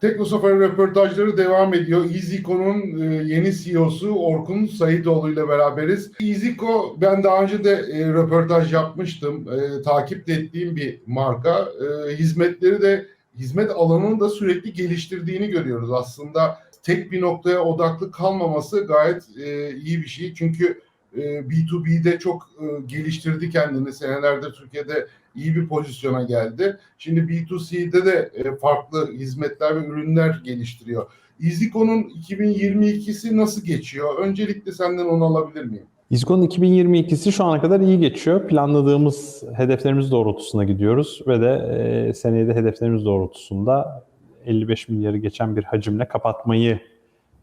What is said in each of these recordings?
Teknosafari röportajları devam ediyor. EasyCo'nun e, yeni CEO'su Orkun Saidoğlu ile beraberiz. EasyCo ben daha önce de e, röportaj yapmıştım. E, takip ettiğim bir marka. Hizmetleri de hizmet alanını da sürekli geliştirdiğini görüyoruz. Aslında tek bir noktaya odaklı kalmaması gayet iyi bir şey. Çünkü e, B2B'de çok geliştirdi kendini. Senelerde Türkiye'de iyi bir pozisyona geldi. Şimdi B2C'de de e, farklı hizmetler ve ürünler geliştiriyor. EasyCo'nun 2022'si nasıl geçiyor? Öncelikle senden onu alabilir miyim? İzko'nun 2022'si şu ana kadar iyi geçiyor. Planladığımız hedeflerimiz doğrultusunda gidiyoruz ve de e, seneye de hedeflerimiz doğrultusunda 55 milyarı geçen bir hacimle kapatmayı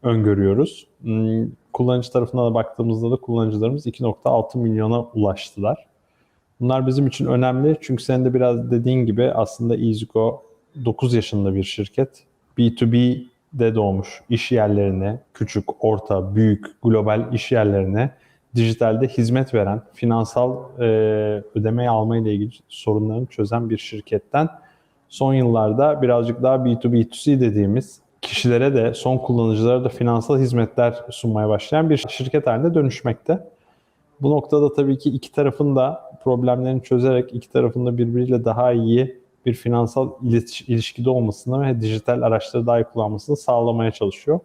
öngörüyoruz. Hmm, Kullanıcı tarafına da baktığımızda da kullanıcılarımız 2.6 milyona ulaştılar. Bunlar bizim için önemli çünkü senin de biraz dediğin gibi aslında EasyCo 9 yaşında bir şirket. B2B'de doğmuş iş yerlerine, küçük, orta, büyük, global iş yerlerine dijitalde hizmet veren, finansal e, ödemeyi alma ile ilgili sorunlarını çözen bir şirketten son yıllarda birazcık daha B2B2C dediğimiz kişilere de son kullanıcılara da finansal hizmetler sunmaya başlayan bir şirket haline dönüşmekte. Bu noktada tabii ki iki tarafın da problemlerini çözerek iki tarafın da birbiriyle daha iyi bir finansal ilişkide olmasını ve dijital araçları daha iyi kullanmasını sağlamaya çalışıyor.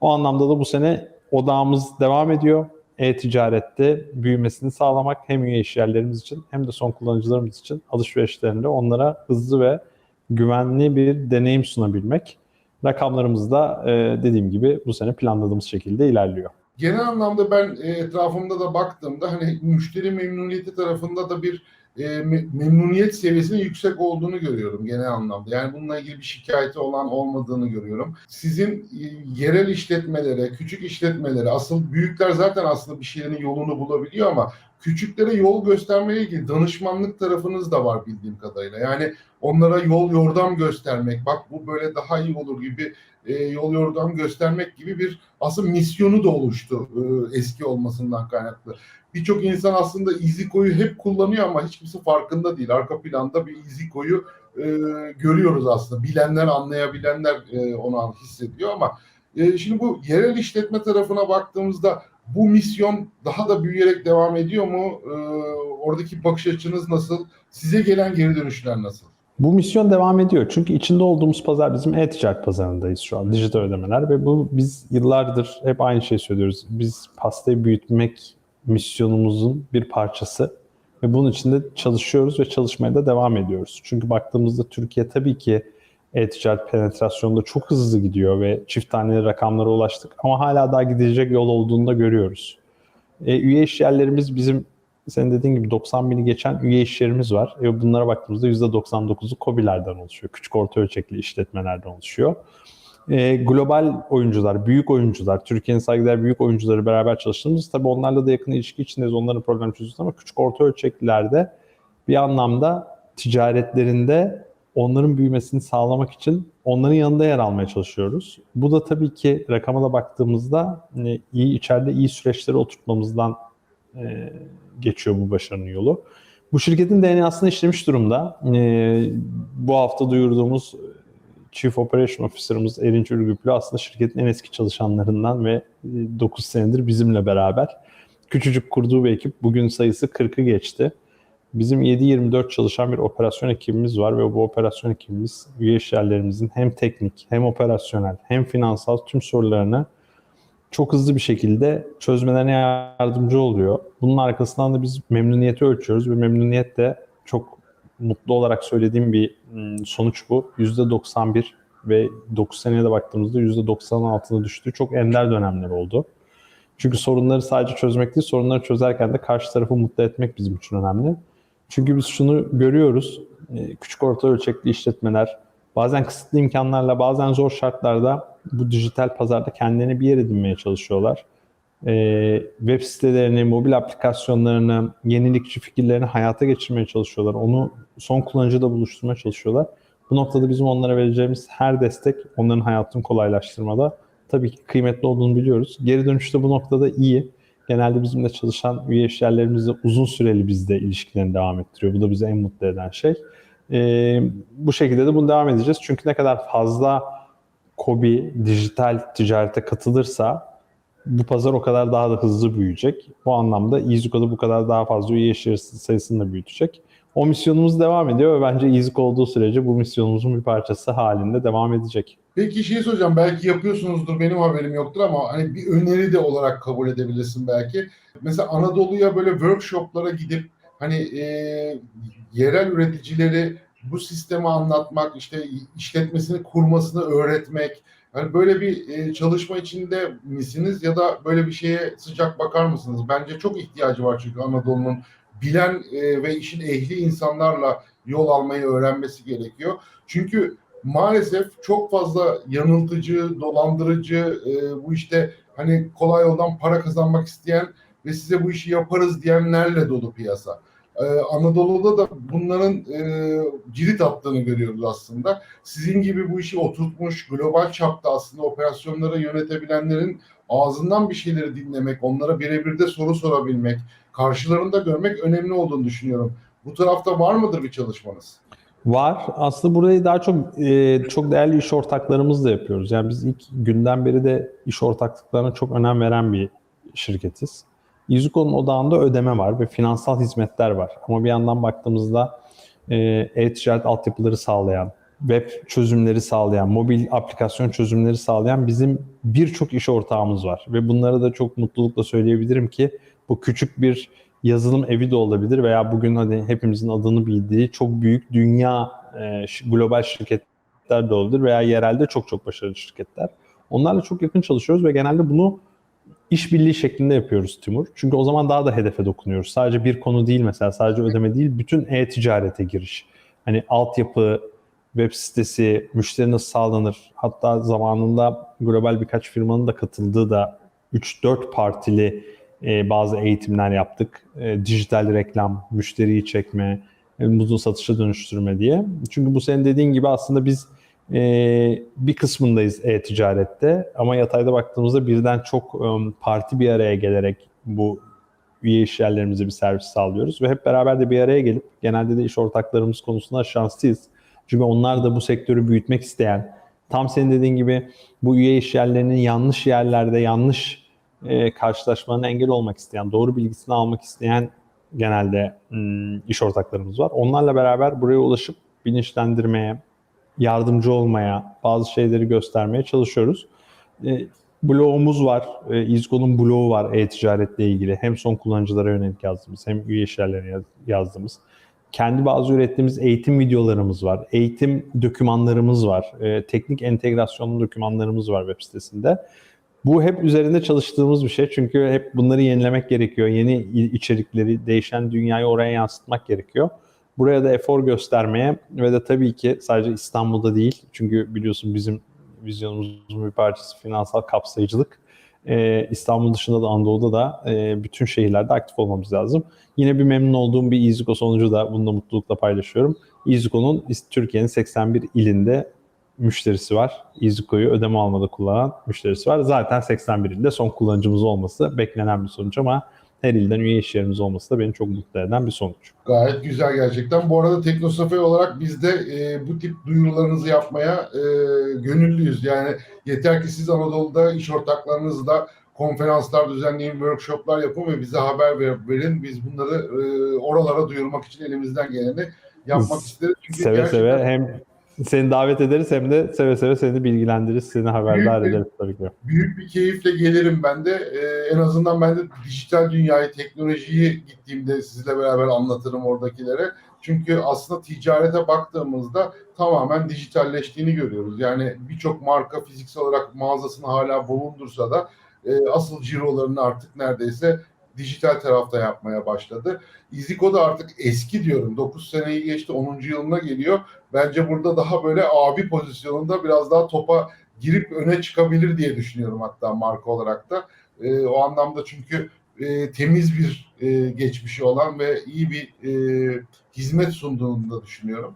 O anlamda da bu sene odağımız devam ediyor. E-ticarette büyümesini sağlamak hem üye işyerlerimiz için hem de son kullanıcılarımız için alışverişlerinde onlara hızlı ve güvenli bir deneyim sunabilmek. Rakamlarımız da e, dediğim gibi bu sene planladığımız şekilde ilerliyor. Genel anlamda ben e, etrafımda da baktığımda hani müşteri memnuniyeti tarafında da bir e, me- memnuniyet seviyesinin yüksek olduğunu görüyorum genel anlamda. Yani bununla ilgili bir şikayeti olan olmadığını görüyorum. Sizin e, yerel işletmelere, küçük işletmelere, asıl büyükler zaten aslında bir şeylerin yolunu bulabiliyor ama küçüklere yol göstermeyle ilgili danışmanlık tarafınız da var bildiğim kadarıyla. Yani onlara yol yordam göstermek, bak bu böyle daha iyi olur gibi e, yol yordam göstermek gibi bir aslında misyonu da oluştu e, eski olmasından kaynaklı. Birçok insan aslında EasyCo'yu hep kullanıyor ama hiç kimse farkında değil. Arka planda bir EasyCo'yu e, görüyoruz aslında. Bilenler, anlayabilenler e, onu hissediyor ama e, şimdi bu yerel işletme tarafına baktığımızda bu misyon daha da büyüyerek devam ediyor mu? E, oradaki bakış açınız nasıl? Size gelen geri dönüşler nasıl? Bu misyon devam ediyor. Çünkü içinde olduğumuz pazar bizim e-ticaret pazarındayız şu an. Dijital ödemeler ve bu biz yıllardır hep aynı şeyi söylüyoruz. Biz pastayı büyütmek misyonumuzun bir parçası ve bunun için de çalışıyoruz ve çalışmaya da devam ediyoruz. Çünkü baktığımızda Türkiye tabii ki e-ticaret penetrasyonunda çok hızlı gidiyor ve çift taneli rakamlara ulaştık ama hala daha gidecek yol olduğunu da görüyoruz. E, üye iş yerlerimiz bizim senin dediğin gibi 90 bini geçen üye iş yerimiz var. E, bunlara baktığımızda %99'u COBİ'lerden oluşuyor. Küçük orta ölçekli işletmelerden oluşuyor. E, global oyuncular, büyük oyuncular, Türkiye'nin saygıdeğer büyük oyuncuları beraber çalıştığımız tabii onlarla da yakın ilişki içindeyiz. Onların problem çözüyoruz ama küçük orta ölçeklilerde bir anlamda ticaretlerinde onların büyümesini sağlamak için onların yanında yer almaya çalışıyoruz. Bu da tabii ki rakama da baktığımızda hani iyi içeride iyi süreçleri oturtmamızdan e, geçiyor bu başarının yolu. Bu şirketin DNA'sını işlemiş durumda. E, bu hafta duyurduğumuz Chief Operation Officer'ımız Erinç Ürgüplü aslında şirketin en eski çalışanlarından ve 9 senedir bizimle beraber. Küçücük kurduğu bir ekip bugün sayısı 40'ı geçti. Bizim 7-24 çalışan bir operasyon ekibimiz var ve bu operasyon ekibimiz üye işyerlerimizin hem teknik hem operasyonel hem finansal tüm sorularını çok hızlı bir şekilde çözmelerine yardımcı oluyor. Bunun arkasından da biz memnuniyeti ölçüyoruz ve memnuniyet de çok mutlu olarak söylediğim bir sonuç bu. %91 ve 9 seneye de baktığımızda %90'ın altına düştüğü çok ender dönemler oldu. Çünkü sorunları sadece çözmek değil, sorunları çözerken de karşı tarafı mutlu etmek bizim için önemli. Çünkü biz şunu görüyoruz, e, küçük orta ölçekli işletmeler bazen kısıtlı imkanlarla, bazen zor şartlarda bu dijital pazarda kendilerine bir yer edinmeye çalışıyorlar. Ee, web sitelerini, mobil aplikasyonlarını, yenilikçi fikirlerini hayata geçirmeye çalışıyorlar. Onu son kullanıcıda buluşturmaya çalışıyorlar. Bu noktada bizim onlara vereceğimiz her destek onların hayatını kolaylaştırmada tabii ki kıymetli olduğunu biliyoruz. Geri dönüşte bu noktada iyi. Genelde bizimle çalışan üye işyerlerimiz de uzun süreli bizde ilişkilerini devam ettiriyor. Bu da bizi en mutlu eden şey. E, bu şekilde de bunu devam edeceğiz. Çünkü ne kadar fazla KOBİ dijital ticarete katılırsa bu pazar o kadar daha da hızlı büyüyecek. Bu anlamda EasyCo'da bu kadar daha fazla üye sayısını da büyütecek. O misyonumuz devam ediyor ve bence EasyCo olduğu sürece bu misyonumuzun bir parçası halinde devam edecek. Peki şey soracağım belki yapıyorsunuzdur benim haberim yoktur ama hani bir öneri de olarak kabul edebilirsin belki. Mesela Anadolu'ya böyle workshoplara gidip hani e, yerel üreticileri bu sistemi anlatmak, işte işletmesini kurmasını öğretmek, hani böyle bir e, çalışma içinde misiniz ya da böyle bir şeye sıcak bakar mısınız? Bence çok ihtiyacı var çünkü Anadolu'nun bilen e, ve işin ehli insanlarla yol almayı öğrenmesi gerekiyor. Çünkü maalesef çok fazla yanıltıcı, dolandırıcı, e, bu işte hani kolay yoldan para kazanmak isteyen ve size bu işi yaparız diyenlerle dolu piyasa. Ee, Anadolu'da da bunların e, cirit attığını görüyoruz aslında. Sizin gibi bu işi oturtmuş, global çapta aslında operasyonları yönetebilenlerin ağzından bir şeyleri dinlemek, onlara birebir de soru sorabilmek, karşılarında görmek önemli olduğunu düşünüyorum. Bu tarafta var mıdır bir çalışmanız? Var. Aslında burayı daha çok e, çok değerli iş ortaklarımızla yapıyoruz. Yani biz ilk günden beri de iş ortaklıklarına çok önem veren bir şirketiz. Izuko'nun odağında ödeme var ve finansal hizmetler var. Ama bir yandan baktığımızda e, e-ticaret altyapıları sağlayan, web çözümleri sağlayan, mobil aplikasyon çözümleri sağlayan bizim birçok iş ortağımız var. Ve bunları da çok mutlulukla söyleyebilirim ki bu küçük bir yazılım evi de olabilir veya bugün hani hepimizin adını bildiği çok büyük dünya e, global şirketler de olabilir veya yerelde çok çok başarılı şirketler. Onlarla çok yakın çalışıyoruz ve genelde bunu işbirliği şeklinde yapıyoruz Timur. Çünkü o zaman daha da hedefe dokunuyoruz. Sadece bir konu değil mesela sadece ödeme değil bütün e-ticarete giriş. Hani altyapı, web sitesi, müşteri nasıl sağlanır? Hatta zamanında global birkaç firmanın da katıldığı da 3-4 partili e, bazı eğitimler yaptık. E, dijital reklam, müşteriyi çekme, e, bunu satışa dönüştürme diye. Çünkü bu senin dediğin gibi aslında biz e, bir kısmındayız e-ticarette ama yatayda baktığımızda birden çok e, parti bir araya gelerek bu üye iş yerlerimize bir servis sağlıyoruz ve hep beraber de bir araya gelip genelde de iş ortaklarımız konusunda şanslıyız. Çünkü onlar da bu sektörü büyütmek isteyen, tam senin dediğin gibi bu üye iş yerlerinin yanlış yerlerde yanlış e, karşılaşmalarına engel olmak isteyen, doğru bilgisini almak isteyen genelde m, iş ortaklarımız var. Onlarla beraber buraya ulaşıp bilinçlendirmeye, yardımcı olmaya, bazı şeyleri göstermeye çalışıyoruz. E, blogumuz var, e, İzgo'nun blogu var e-ticaretle ilgili. Hem son kullanıcılara yönelik yazdığımız hem üye iş yerlerine yazdığımız. Kendi bazı ürettiğimiz eğitim videolarımız var. Eğitim dokümanlarımız var. E, teknik entegrasyonlu dokümanlarımız var web sitesinde. Bu hep üzerinde çalıştığımız bir şey. Çünkü hep bunları yenilemek gerekiyor. Yeni içerikleri, değişen dünyayı oraya yansıtmak gerekiyor. Buraya da efor göstermeye ve de tabii ki sadece İstanbul'da değil. Çünkü biliyorsun bizim vizyonumuzun bir parçası finansal kapsayıcılık. Ee, İstanbul dışında da Anadolu'da da e, bütün şehirlerde aktif olmamız lazım. Yine bir memnun olduğum bir İZUKO sonucu da bunu da mutlulukla paylaşıyorum. İZUKO'nun Türkiye'nin 81 ilinde müşterisi var. İZUKO'yu ödeme almada kullanan müşterisi var. Zaten 81 ilde son kullanıcımız olması beklenen bir sonuç ama her ilden üye iş yerimiz olması da beni çok mutlu eden bir sonuç. Gayet güzel gerçekten. Bu arada Teknosafe olarak biz de e, bu tip duyurularınızı yapmaya e, gönüllüyüz. Yani yeter ki siz Anadolu'da iş ortaklarınızla konferanslar düzenleyin, workshoplar yapın ve bize haber ver, verin. Biz bunları e, oralara duyurmak için elimizden geleni yapmak isteriz. Çünkü seve gerçekten... seve hem seni davet ederiz hem de seve seve seni bilgilendiririz, seni haberdar Büyük bir- ederiz tabii ki. büyük bir keyifle gelirim ben de. Ee, en azından ben de dijital dünyayı, teknolojiyi gittiğimde sizle beraber anlatırım oradakilere. Çünkü aslında ticarete baktığımızda tamamen dijitalleştiğini görüyoruz. Yani birçok marka fiziksel olarak mağazasını hala bulundursa da e, asıl cirolarını artık neredeyse dijital tarafta yapmaya başladı. İziko da artık eski diyorum. 9 seneyi geçti 10. yılına geliyor. Bence burada daha böyle abi pozisyonunda biraz daha topa girip öne çıkabilir diye düşünüyorum hatta marka olarak da. E, o anlamda çünkü e, temiz bir e, geçmişi olan ve iyi bir e, hizmet sunduğunu da düşünüyorum.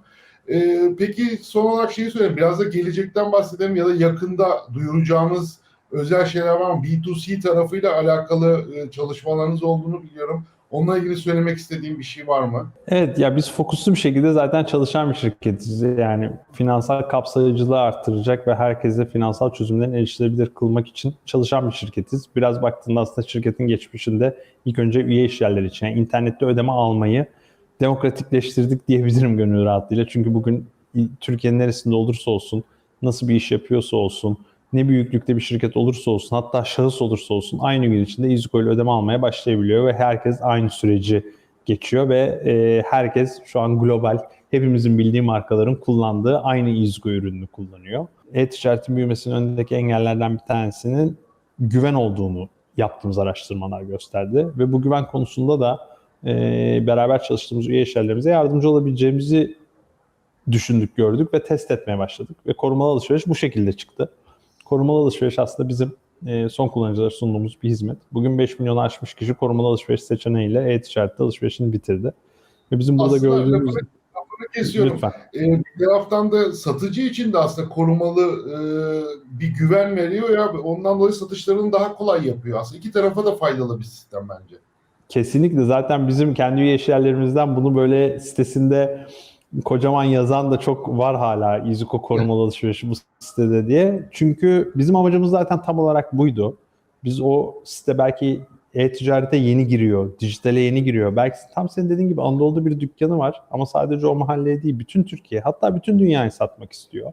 E, peki son olarak şeyi söyleyeyim. Biraz da gelecekten bahsedelim ya da yakında duyuracağınız özel şeyler var mı? B2C tarafıyla alakalı e, çalışmalarınız olduğunu biliyorum. Onunla ilgili söylemek istediğim bir şey var mı? Evet ya biz fokuslu bir şekilde zaten çalışan bir şirketiz. Yani finansal kapsayıcılığı arttıracak ve herkese finansal çözümlerin erişilebilir kılmak için çalışan bir şirketiz. Biraz baktığında aslında şirketin geçmişinde ilk önce üye işyerleri için yani internette ödeme almayı demokratikleştirdik diyebilirim gönül rahatlığıyla. Çünkü bugün Türkiye'nin neresinde olursa olsun, nasıl bir iş yapıyorsa olsun, ne büyüklükte bir şirket olursa olsun, hatta şahıs olursa olsun aynı gün içinde İZKO ile ödeme almaya başlayabiliyor ve herkes aynı süreci geçiyor ve e, herkes şu an global hepimizin bildiği markaların kullandığı aynı İZKO ürününü kullanıyor. E-ticaretin büyümesinin önündeki engellerden bir tanesinin güven olduğunu yaptığımız araştırmalar gösterdi ve bu güven konusunda da e, beraber çalıştığımız üye işlerlerimize yardımcı olabileceğimizi düşündük, gördük ve test etmeye başladık. Ve korumalı alışveriş bu şekilde çıktı. Korumalı alışveriş aslında bizim e, son kullanıcılara sunduğumuz bir hizmet. Bugün 5 milyonu aşmış kişi korumalı alışveriş seçeneğiyle e-ticarette alışverişini bitirdi. Ve bizim burada Aslında gördüğümüz... lafını, lafını kesiyorum. Lütfen. Ee, bir taraftan da satıcı için de aslında korumalı e, bir güven veriyor ya ondan dolayı satışlarını daha kolay yapıyor aslında. İki tarafa da faydalı bir sistem bence. Kesinlikle zaten bizim kendi üye işyerlerimizden bunu böyle sitesinde kocaman yazan da çok var hala İZUKO korumalı alışverişi bu sitede diye. Çünkü bizim amacımız zaten tam olarak buydu. Biz o site belki e-ticarete yeni giriyor, dijitale yeni giriyor. Belki tam senin dediğin gibi Anadolu'da bir dükkanı var ama sadece o mahalleye değil bütün Türkiye hatta bütün dünyayı satmak istiyor.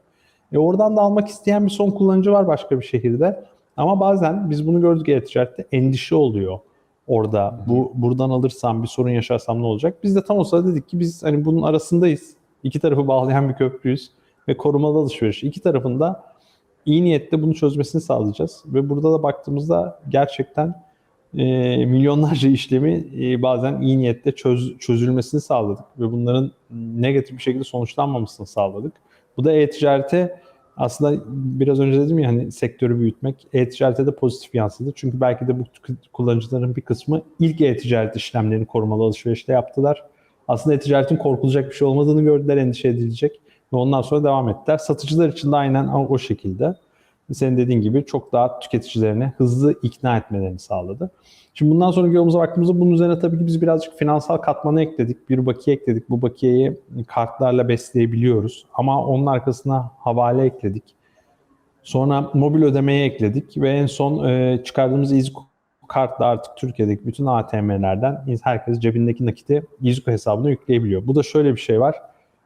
E oradan da almak isteyen bir son kullanıcı var başka bir şehirde. Ama bazen biz bunu gördük e-ticarette endişe oluyor orada. Bu buradan alırsam bir sorun yaşarsam ne olacak? Biz de tam o sırada dedik ki biz hani bunun arasındayız. İki tarafı bağlayan bir köprüyüz ve korumalı alışveriş. İki tarafında iyi niyetle bunu çözmesini sağlayacağız. Ve burada da baktığımızda gerçekten e, milyonlarca işlemi e, bazen iyi niyetle çöz, çözülmesini sağladık. Ve bunların negatif bir şekilde sonuçlanmamasını sağladık. Bu da e-ticarete aslında biraz önce dedim ya hani sektörü büyütmek e-ticarete de pozitif yansıdı. Çünkü belki de bu kullanıcıların bir kısmı ilk e-ticaret işlemlerini korumalı alışverişte yaptılar. Aslında e-ticaretin korkulacak bir şey olmadığını gördüler, endişe edilecek ve ondan sonra devam ettiler. Satıcılar için de aynen o şekilde. Senin dediğin gibi çok daha tüketicilerine hızlı ikna etmelerini sağladı. Şimdi bundan sonraki yolumuza baktığımızda bunun üzerine tabii ki biz birazcık finansal katmanı ekledik. Bir bakiye ekledik. Bu bakiyeyi kartlarla besleyebiliyoruz. Ama onun arkasına havale ekledik. Sonra mobil ödemeye ekledik ve en son e, çıkardığımız İZKO kartla artık Türkiye'deki bütün ATM'lerden herkes cebindeki nakiti İZKO hesabına yükleyebiliyor. Bu da şöyle bir şey var.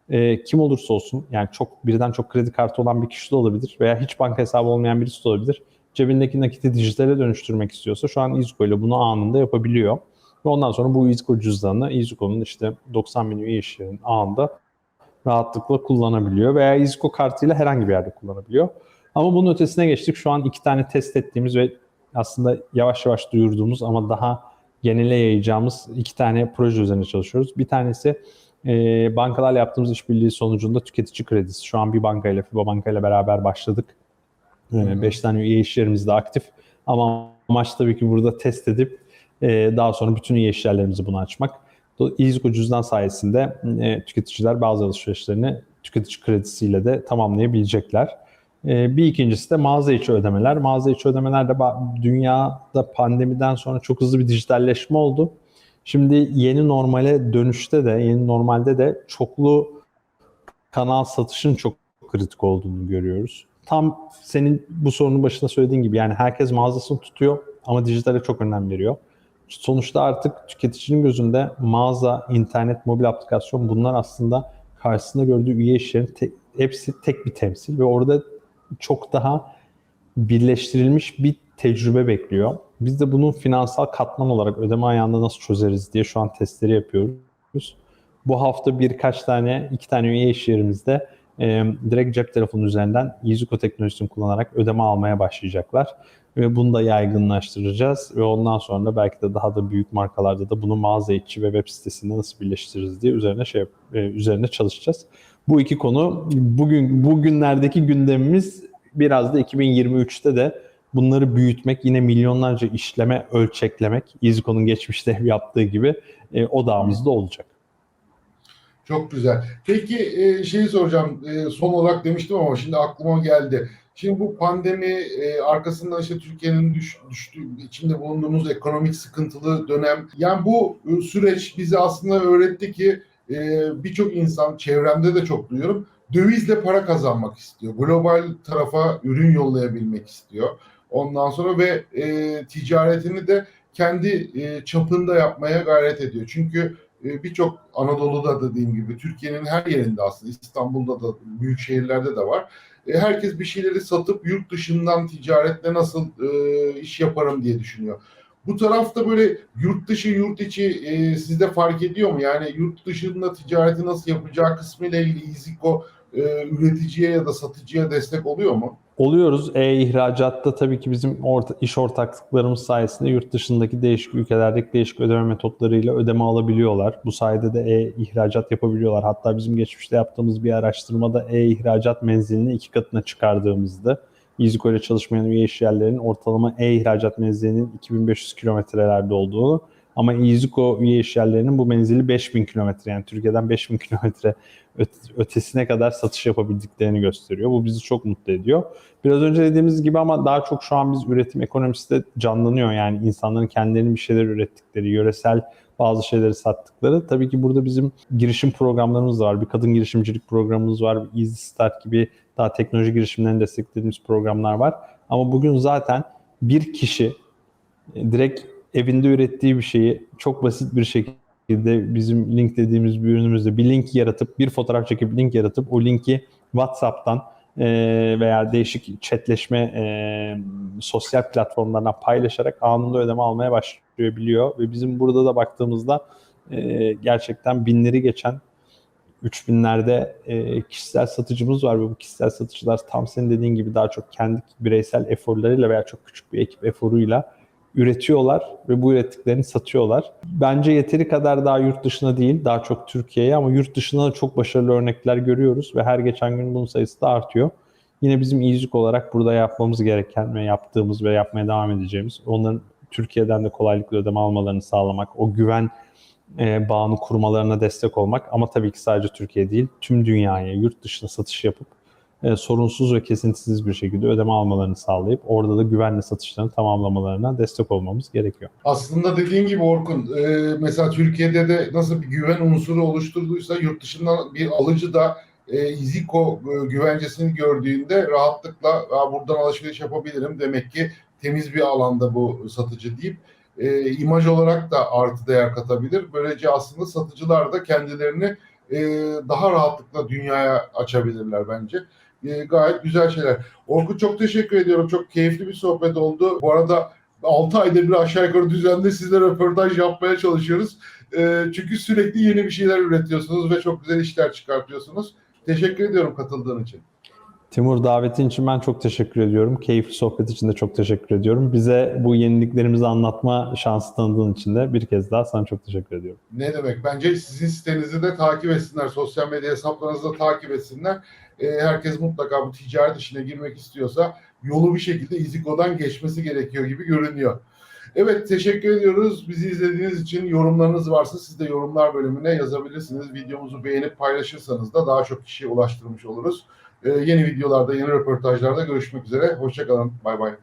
E, kim olursa olsun yani çok birden çok kredi kartı olan bir kişi de olabilir veya hiç banka hesabı olmayan birisi de olabilir cebindeki nakiti dijitale dönüştürmek istiyorsa şu an İZKO ile bunu anında yapabiliyor. Ve ondan sonra bu İZKO cüzdanını İZKO'nun işte 90 bin üye işlerinin anında rahatlıkla kullanabiliyor veya İZKO kartıyla herhangi bir yerde kullanabiliyor. Ama bunun ötesine geçtik. Şu an iki tane test ettiğimiz ve aslında yavaş yavaş duyurduğumuz ama daha genele yayacağımız iki tane proje üzerine çalışıyoruz. Bir tanesi e, bankalarla yaptığımız işbirliği sonucunda tüketici kredisi. Şu an bir bankayla, FIBA Banka ile beraber başladık. 5 tane üye işlerimiz de aktif. Ama amaç tabii ki burada test edip e, daha sonra bütün üye işlerlerimizi bunu açmak. İzgo cüzdan sayesinde e, tüketiciler bazı alışverişlerini tüketici kredisiyle de tamamlayabilecekler. E, bir ikincisi de mağaza içi ödemeler. Mağaza içi ödemeler de dünyada pandemiden sonra çok hızlı bir dijitalleşme oldu. Şimdi yeni normale dönüşte de, yeni normalde de çoklu kanal satışın çok kritik olduğunu görüyoruz tam senin bu sorunun başında söylediğin gibi yani herkes mağazasını tutuyor ama dijitale çok önem veriyor. Sonuçta artık tüketicinin gözünde mağaza, internet, mobil aplikasyon bunlar aslında karşısında gördüğü üye işlerin te- hepsi tek bir temsil ve orada çok daha birleştirilmiş bir tecrübe bekliyor. Biz de bunun finansal katman olarak ödeme ayağında nasıl çözeriz diye şu an testleri yapıyoruz. Bu hafta birkaç tane, iki tane üye iş yerimizde e, direkt cep telefonu üzerinden Izuko teknolojisini kullanarak ödeme almaya başlayacaklar. Ve bunu da yaygınlaştıracağız ve ondan sonra belki de daha da büyük markalarda da bunu mağaza içi ve web sitesinde nasıl birleştiririz diye üzerine şey e, üzerine çalışacağız. Bu iki konu bugün bugünlerdeki gündemimiz biraz da 2023'te de bunları büyütmek, yine milyonlarca işleme ölçeklemek, Izuko'nun geçmişte yaptığı gibi e, odağımızda olacak. Çok güzel. Peki e, şeyi soracağım. E, son olarak demiştim ama şimdi aklıma geldi. Şimdi bu pandemi e, arkasından işte Türkiye'nin düş, düştüğü, içinde bulunduğumuz ekonomik sıkıntılı dönem. Yani bu e, süreç bize aslında öğretti ki e, birçok insan, çevremde de çok duyuyorum, dövizle para kazanmak istiyor. Global tarafa ürün yollayabilmek istiyor. Ondan sonra ve e, ticaretini de kendi e, çapında yapmaya gayret ediyor. Çünkü e, birçok Anadolu'da dediğim gibi Türkiye'nin her yerinde aslında İstanbul'da da büyük şehirlerde de var. E, herkes bir şeyleri satıp yurt dışından ticaretle nasıl e, iş yaparım diye düşünüyor. Bu tarafta böyle yurt dışı yurt içi e, sizde fark ediyor mu? Yani yurt dışında ticareti nasıl yapacağı kısmıyla ilgili İziko e, üreticiye ya da satıcıya destek oluyor mu? Oluyoruz. E-ihracatta tabii ki bizim orta, iş ortaklıklarımız sayesinde yurt dışındaki değişik ülkelerdeki değişik ödeme metotlarıyla ödeme alabiliyorlar. Bu sayede de e-ihracat yapabiliyorlar. Hatta bizim geçmişte yaptığımız bir araştırmada e-ihracat menzilini iki katına çıkardığımızda ile çalışmayan üye işyerlerin ortalama e-ihracat menzilinin 2500 kilometrelerde olduğunu ama İziko üye işyerlerinin bu menzili 5000 kilometre yani Türkiye'den 5000 kilometre ötesine kadar satış yapabildiklerini gösteriyor. Bu bizi çok mutlu ediyor. Biraz önce dediğimiz gibi ama daha çok şu an biz üretim ekonomisi de canlanıyor. Yani insanların kendilerinin bir şeyler ürettikleri, yöresel bazı şeyleri sattıkları. Tabii ki burada bizim girişim programlarımız var. Bir kadın girişimcilik programımız var. Easy Start gibi daha teknoloji girişimlerini desteklediğimiz programlar var. Ama bugün zaten bir kişi direkt evinde ürettiği bir şeyi çok basit bir şekilde bizim link dediğimiz bir ürünümüzde bir link yaratıp bir fotoğraf çekip link yaratıp o linki WhatsApp'tan e, veya değişik chatleşme e, sosyal platformlarına paylaşarak anında ödeme almaya başlayabiliyor. Ve bizim burada da baktığımızda e, gerçekten binleri geçen 3000'lerde e, kişisel satıcımız var. Ve bu kişisel satıcılar tam senin dediğin gibi daha çok kendi bireysel eforlarıyla veya çok küçük bir ekip eforuyla üretiyorlar ve bu ürettiklerini satıyorlar. Bence yeteri kadar daha yurt dışına değil, daha çok Türkiye'ye ama yurt dışına da çok başarılı örnekler görüyoruz ve her geçen gün bunun sayısı da artıyor. Yine bizim İzük olarak burada yapmamız gereken ve yaptığımız ve yapmaya devam edeceğimiz onların Türkiye'den de kolaylıkla ödeme almalarını sağlamak, o güven e, bağını kurmalarına destek olmak ama tabii ki sadece Türkiye değil, tüm dünyaya yurt dışına satış yapıp e, sorunsuz ve kesintisiz bir şekilde ödeme almalarını sağlayıp orada da güvenli satışlarını tamamlamalarına destek olmamız gerekiyor. Aslında dediğin gibi Orkun, e, mesela Türkiye'de de nasıl bir güven unsuru oluşturduysa yurt dışından bir alıcı da e, İziko e, güvencesini gördüğünde rahatlıkla "Aa, buradan alışveriş yapabilirim demek ki temiz bir alanda bu satıcı deyip e, imaj olarak da artı değer katabilir. Böylece aslında satıcılar da kendilerini e, daha rahatlıkla dünyaya açabilirler bence. E, gayet güzel şeyler. Orkun çok teşekkür ediyorum. Çok keyifli bir sohbet oldu. Bu arada 6 ayda bir aşağı yukarı düzenli sizle röportaj yapmaya çalışıyoruz. E, çünkü sürekli yeni bir şeyler üretiyorsunuz ve çok güzel işler çıkartıyorsunuz. Teşekkür ediyorum katıldığın için. Timur davetin için ben çok teşekkür ediyorum. Keyifli sohbet için de çok teşekkür ediyorum. Bize bu yeniliklerimizi anlatma şansı tanıdığın için de bir kez daha sana çok teşekkür ediyorum. Ne demek? Bence sizin sitenizi de takip etsinler. Sosyal medya hesaplarınızı da takip etsinler. E, herkes mutlaka bu ticaret işine girmek istiyorsa yolu bir şekilde İziko'dan geçmesi gerekiyor gibi görünüyor. Evet teşekkür ediyoruz. Bizi izlediğiniz için yorumlarınız varsa siz de yorumlar bölümüne yazabilirsiniz. Videomuzu beğenip paylaşırsanız da daha çok kişiye ulaştırmış oluruz. Ee, yeni videolarda, yeni röportajlarda görüşmek üzere. Hoşçakalın. Bay bay.